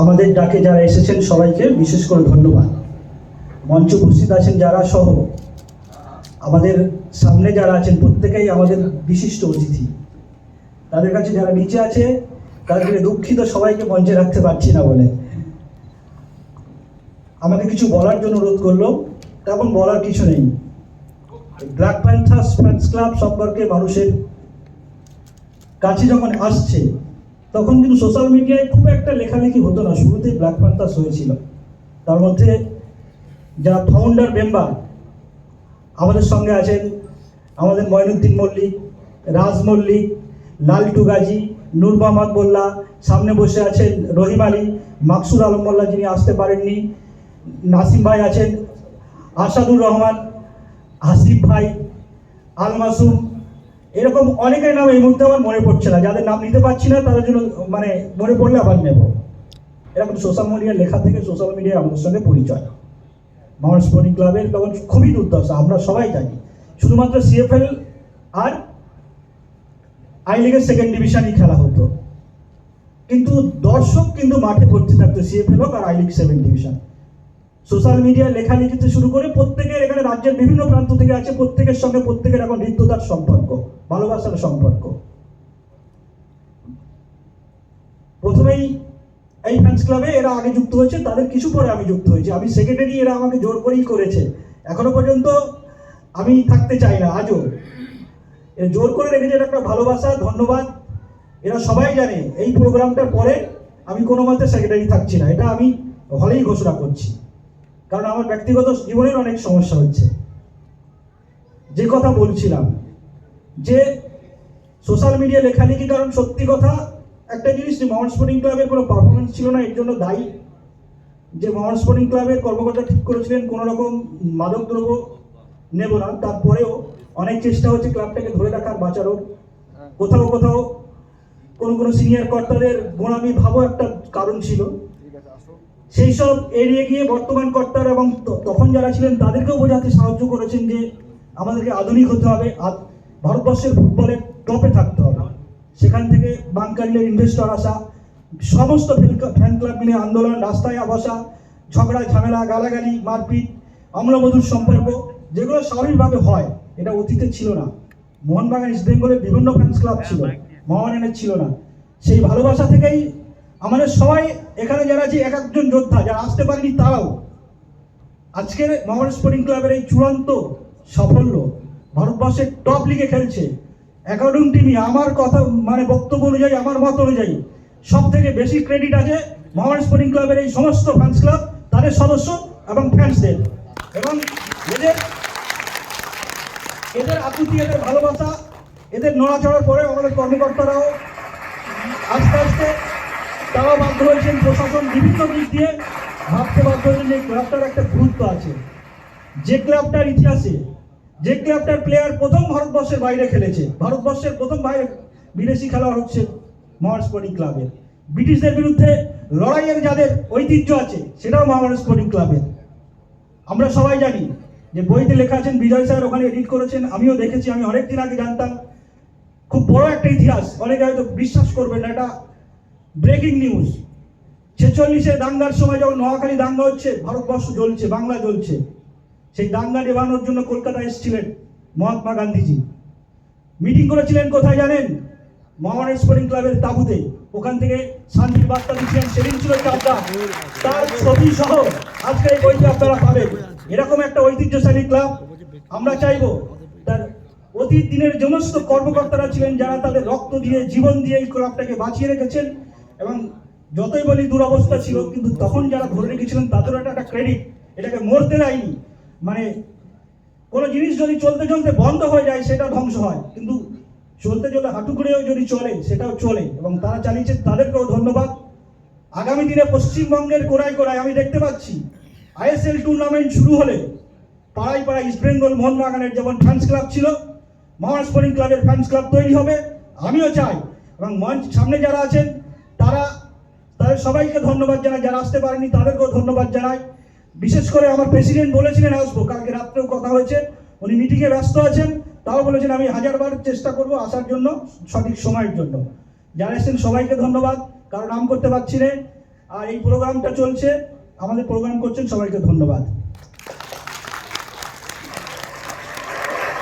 আমাদের ডাকে যারা এসেছেন সবাইকে বিশেষ করে ধন্যবাদ। মঞ্চে উপস্থিত আছেন যারা সহ, আমাদের সামনে যারা আছেন প্রত্যেকেই আমাদের বিশিষ্ট অতিথি। তাদের কাছে যারা নিচে আছে, তাদেরকে দুঃখিত, সবাইকে মঞ্চে রাখতে পারছি না বলে। আমাকে কিছু বলার জন্য অনুরোধ করল, তেমন বলার কিছু নেই। ব্ল্যাক প্যান্থার্স ফ্যান্স ক্লাব সম্পর্কে মানুষের কাছে যখন আসছে তখন কিন্তু সোশ্যাল মিডিয়ায় খুব একটা লেখালেখি হতো না, শুরুতেই ব্ল্যাক প্যান্থার্স হয়েছিল তার মধ্যে যারা ফাউন্ডার মেম্বার আমাদের সঙ্গে আছেন আমাদের ময়নুদ্দিন মল্লিক, রাজ মল্লিক, লালটু গাজী, নূর মোহাম্মদ মোল্লা, সামনে বসে আছেন রহিম আলী, মাকসুদ আলম মোল্লা যিনি আসতে পারেননি, নাসিম ভাই আছেন, আসাদুর রহমান হাসিফ ভাই, আল মাসুম এরকম অনেকের নাম এই মুহূর্তে আমার মনে পড়ছে না। যাদের নাম নিতে পারছি না, তাদের জন্য মানে মনে পড়লে আবার নেব। এরকম সোশ্যাল মিডিয়ার লেখা থেকে সোশ্যাল মিডিয়ায় আমাদের সঙ্গে পরিচয়। মাউন্ট স্পোর্টিং ক্লাবের তখন খুবই দুর্দশা, আমরা সবাই জানি। শুধুমাত্র সিএফএল আর আই লিগের সেকেন্ড ডিভিশনই খেলা হতো। কিন্তু দর্শক কিন্তু মাঠে ভর্তি থাকতো সিএফএল হোক আর I league seven division social মিডিয়ায় লেখালেখিতে শুরু করে প্রত্যেকের এখানে রাজ্যের বিভিন্ন প্রান্ত থেকে আছে, প্রত্যেকের সঙ্গে প্রত্যেকের এখন হৃদ্যতার সম্পর্ক, ভালোবাসার সম্পর্ক। প্রথমেই এই ফ্যান্স ক্লাবে এরা আগে যুক্ত হয়েছে, তাদের কিছু পরে আমি যুক্ত হয়েছি। আমি সেক্রেটারি এরা আমাকে জোর করেই করেছে। এখনও পর্যন্ত আমি থাকতে চাই না, আজও। জোর করে রেখেছে, এটা একটা ভালোবাসা, ধন্যবাদ। এরা সবাই জানে, এই প্রোগ্রামটার পরে আমি কোনো মতে সেক্রেটারি থাকছি না। এটা আমি হলেই ঘোষণা করছি। কারণ আমার ব্যক্তিগত জীবনের অনেক সমস্যা হচ্ছে। যে কথা বলছিলাম, যে সোশ্যাল মিডিয়া লেখালেখি কারণ সত্যি কথা, একটা জিনিস যে মাউন্ট স্পোর্টিং ক্লাবের কোনো পারফরমেন্স ছিল না, এর জন্য দায়ী। যে মাউন্ট স্পোর্টিং ক্লাবের কর্মকর্তা ঠিক করেছিলেন, কোনো রকম মাদক দ্রব্য নেব না। তারপরেও অনেক চেষ্টা হচ্ছে ক্লাবটাকে ধরে রাখার, বাঁচানোর। কোথাও কোথাও কোনো কোনো সিনিয়র কর্তাদের গোড়ামি ভাবও একটা কারণ ছিল। সেই সব এড়িয়ে গিয়ে বর্তমান কর্তারা এবং তখন যারা ছিলেন তাদেরকেও বোঝাতে সাহায্য করেছেন যে আমাদেরকে আধুনিক হতে হবে ভারতবর্ষের ফুটবলের টপে থাকতে হবে। সেখান থেকে বাংকারিলের ইনভেস্টর আসা, সমস্ত ফ্যান ক্লাব মিলে আন্দোলন, রাস্তায় বসা, ঝগড়া, ঝামেলা, গালাগালি, মারপিট, অম্লমধুর সম্পর্ক, যেগুলো স্বাভাবিকভাবে হয়, এটা অতীতে ছিল না। মোহনবাগান ইস্ট বেঙ্গলের বিভিন্ন ফ্যান্স ক্লাব ছিল মোহনবাগানের ছিল না। সেই ভালোবাসা থেকেই আমাদের সবাই এখানে যারা আছে, এক একজন যোদ্ধা, যারা আসতে পারেনি তারাও। আজকের মোহামেড স্পোর্টিং ক্লাবের এই চূড়ান্ত সাফল্য ভারতবর্ষের টপ লিগে খেলছে। অ্যাকাউন্টিং টিমই আমার কথা মানে বক্তব্য অনুযায়ী, আমার মত অনুযায়ী সব থেকে বেশি ক্রেডিট আছে মোহামেড স্পোর্টিং ক্লাবের এই সমস্ত ফ্যান্স ক্লাব তাদের সদস্য এবং ফ্যান্সদের এবং এদের এদের আকুতি এদের ভালোবাসা, এদের নড়াচড়ার পরে আমাদের কর্মকর্তারাও আস্তে আস্তে তারাও বাধ্য হয়েছেন প্রশাসন বিভিন্ন দিক দিয়ে ভাবতে বাধ্য হয়েছেন যে ক্লাবটার একটা গুরুত্ব আছে। যে ক্লাবটার ইতিহাসে, যে ক্লাবটার প্লেয়ার প্রথম ভারতবর্ষের বাইরে খেলেছে, ভারতবর্ষের প্রথম বাইরে বিদেশি খেলোয়াড় হচ্ছে মহান স্পোর্টিং ক্লাবের। ব্রিটিশদের বিরুদ্ধে লড়াইয়ের যাদের ঐতিহ্য আছে, সেটাও মহামান স্পোর্টিং ক্লাবের। আমরা সবাই জানি যে বইতে লেখা আছেন, বিজয় স্যার ওখানে এডিট করেছেন, আমিও দেখেছি, আমি অনেকদিন আগে জানতাম। খুব বড় একটা ইতিহাস, অনেকে হয়তো বিশ্বাস করবেন এটা ব্রেকিং নিউজ। ছেচল্লিশে দাঙ্গার সময় যখন নোয়াখালী দাঙ্গা হচ্ছে, ভারতবর্ষ জ্বলছে, বাংলা জ্বলছে। সেই দাঙ্গা নেবানোর জন্য কলকাতা এসেছিলেন মহাত্মা গান্ধীজি। মিটিং করেছিলেন কোথায় জানেন? মোহামেডান স্পোর্টিং ক্লাবের তাবুতে। ওখান থেকে শান্তির বার্তা দিচ্ছিলেন সেদিন ছিল চাপটা তার ছবি সহ আজকে এই বইটি আপনারা পাবেন। এরকম একটা ঐতিহ্যশালী ক্লাব আমরা চাইব। তার অতীত দিনের সমস্ত কর্মকর্তারা ছিলেন যারা তাদের রক্ত দিয়ে, জীবন দিয়ে এই ক্লাবটাকে বাঁচিয়ে রেখেছেন। এবং যতই বলি দুরবস্থা ছিল, কিন্তু তখন যারা ধরে রেখেছিলেন, তাদেরও একটা একটা ক্রেডিট এটাকে মরতে দেয়নি। মানে কোনো জিনিস যদি চলতে চলতে বন্ধ হয়ে যায়, সেটা ধ্বংস হয়। কিন্তু চলতে চলতে হাঁটু করেও যদি চলে, সেটাও চলে। এবং তারা চালিয়েছে, তাদেরকেও ধন্যবাদ। আগামী দিনে পশ্চিমবঙ্গের কোড়ায় কোড়ায় আমি দেখতে পাচ্ছি, আইএসএল টুর্নামেন্ট শুরু হলে পাড়ায় পাড়ায় ইস্ট বেঙ্গল মোহনবাগানের যেমন ফ্যান্স ক্লাব ছিল মহান স্পোর্টিং ক্লাবের ফ্যান্স ক্লাব তৈরি হবে। আমিও চাই। এবং মঞ্চ সামনে যারা আছেন তারা, তাদের সবাইকে ধন্যবাদ জানাই, যারা আসতে পারেনি তাদেরকেও ধন্যবাদ জানাই। বিশেষ করে আমার প্রেসিডেন্ট বলেছিলেন, আসব, কালকে রাত্রেও কথা হয়েছে, উনি মিটিংয়ে ব্যস্ত আছেন, তাও বলেছেন, আমি হাজারবার চেষ্টা করব আসার জন্য, সঠিক সময়ের জন্য। যারা এসেছেন, সবাইকে ধন্যবাদ, কারও নাম করতে পারছি না। আর এই প্রোগ্রামটা চলছে, আমাদের প্রোগ্রাম করছেন, সবাইকে ধন্যবাদ।